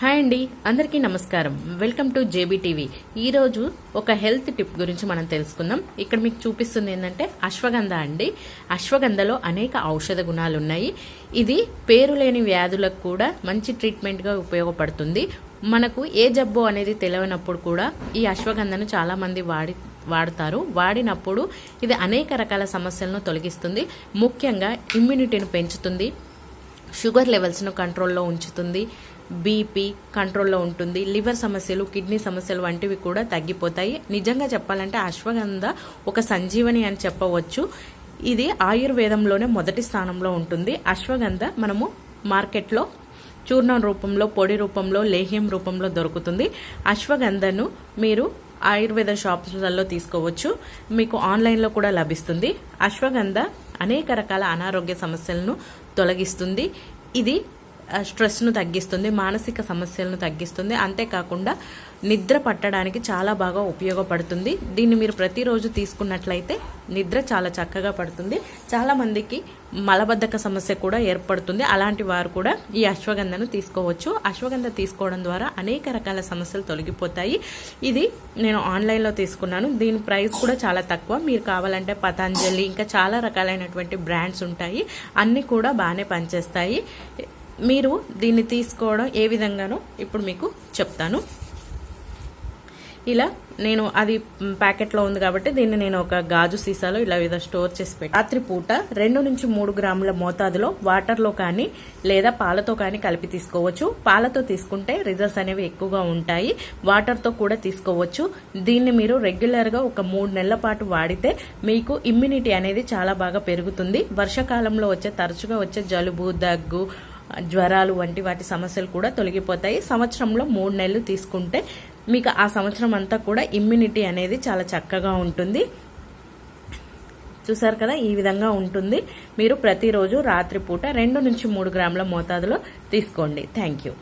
Hi అండి అందరికీ నమస్కారం. వెల్కమ్ టు జేబీ టీవీ ఈరోజు ఒక హెల్త్ టిప్ గురించి మనం తెలుసుకుందాం. ఇక్కడ మీకు చూపిస్తుంది ఏంటంటే అశ్వగంధ అండి. అశ్వగంధలో అనేక ఔషధ గుణాలు ఉన్నాయి. ఇది పేరు లేని వ్యాధులకు కూడా మంచి ట్రీట్మెంట్గా ఉపయోగపడుతుంది. మనకు ఏ జబ్బు అనేది తెలియనప్పుడు కూడా ఈ అశ్వగంధను చాలామంది వాడి వాడతారు. వాడినప్పుడు ఇది అనేక రకాల సమస్యలను తొలగిస్తుంది. ముఖ్యంగా ఇమ్యూనిటీని పెంచుతుంది. షుగర్ లెవెల్స్ను కంట్రోల్లో ఉంచుతుంది. బీపీ కంట్రోల్లో ఉంటుంది. లివర్ సమస్యలు కిడ్నీ సమస్యలు వంటివి కూడా తగ్గిపోతాయి. నిజంగా చెప్పాలంటే అశ్వగంధ ఒక సంజీవని అని చెప్పవచ్చు. ఇది ఆయుర్వేదంలోనే మొదటి స్థానంలో ఉంటుంది. అశ్వగంధ మనము మార్కెట్లో చూర్ణం రూపంలో పొడి రూపంలో లేహ్యం రూపంలో దొరుకుతుంది. అశ్వగంధను మీరు ఆయుర్వేద షాప్స్లలో తీసుకోవచ్చు. మీకు ఆన్లైన్లో కూడా లభిస్తుంది. అశ్వగంధ అనేక రకాల అనారోగ్య సమస్యలను తొలగిస్తుంది. ఇది స్ట్రెస్ను తగ్గిస్తుంది మానసిక సమస్యలను తగ్గిస్తుంది. అంతేకాకుండా నిద్ర పట్టడానికి చాలా బాగా ఉపయోగపడుతుంది. దీన్ని మీరు ప్రతిరోజు తీసుకున్నట్లయితే నిద్ర చాలా చక్కగా పడుతుంది. చాలా మందికి మలబద్ధక సమస్య కూడా ఏర్పడుతుంది. అలాంటి వారు కూడా ఈ అశ్వగంధను తీసుకోవచ్చు. అశ్వగంధ తీసుకోవడం ద్వారా అనేక రకాల సమస్యలు తొలగిపోతాయి. ఇది నేను ఆన్లైన్లో తీసుకున్నాను. దీని ప్రైస్ కూడా చాలా తక్కువ. మీరు కావాలంటే పతాంజలి ఇంకా చాలా రకాలైనటువంటి బ్రాండ్స్ ఉంటాయి. అన్నీ కూడా బాగానే పనిచేస్తాయి. మీరు దీన్ని తీసుకోవడం ఏ విధంగానో ఇప్పుడు మీకు చెప్తాను. ఇలా నేను అది ప్యాకెట్లో ఉంది కాబట్టి దీన్ని నేను ఒక గాజు సీసాలో ఇలా విధంగా స్టోర్ చేసి పెట్టి రాత్రి పూట రెండు నుంచి మూడు గ్రాముల మోతాదులో వాటర్లో కానీ లేదా పాలతో కానీ కలిపి తీసుకోవచ్చు. పాలతో తీసుకుంటే రిజల్ట్స్ అనేవి ఎక్కువగా ఉంటాయి. వాటర్తో కూడా తీసుకోవచ్చు. దీన్ని మీరు రెగ్యులర్గా ఒక మూడు నెలల పాటు వాడితే మీకు ఇమ్యూనిటీ అనేది చాలా బాగా పెరుగుతుంది. వర్షాకాలంలో వచ్చే తరచుగా వచ్చే జలుబు దగ్గు జ్వరాలు వంటి వాటి సమస్యలు కూడా తొలగిపోతాయి. సంవత్సరంలో మూడు నెలలు తీసుకుంటే మీకు ఆ సంవత్సరం అంతా కూడా ఇమ్యూనిటీ అనేది చాలా చక్కగా ఉంటుంది. చూసారు కదా ఈ విధంగా ఉంటుంది. మీరు ప్రతిరోజు రాత్రిపూట రెండు నుంచి మూడు గ్రాముల మోతాదులో తీసుకోండి. Thank you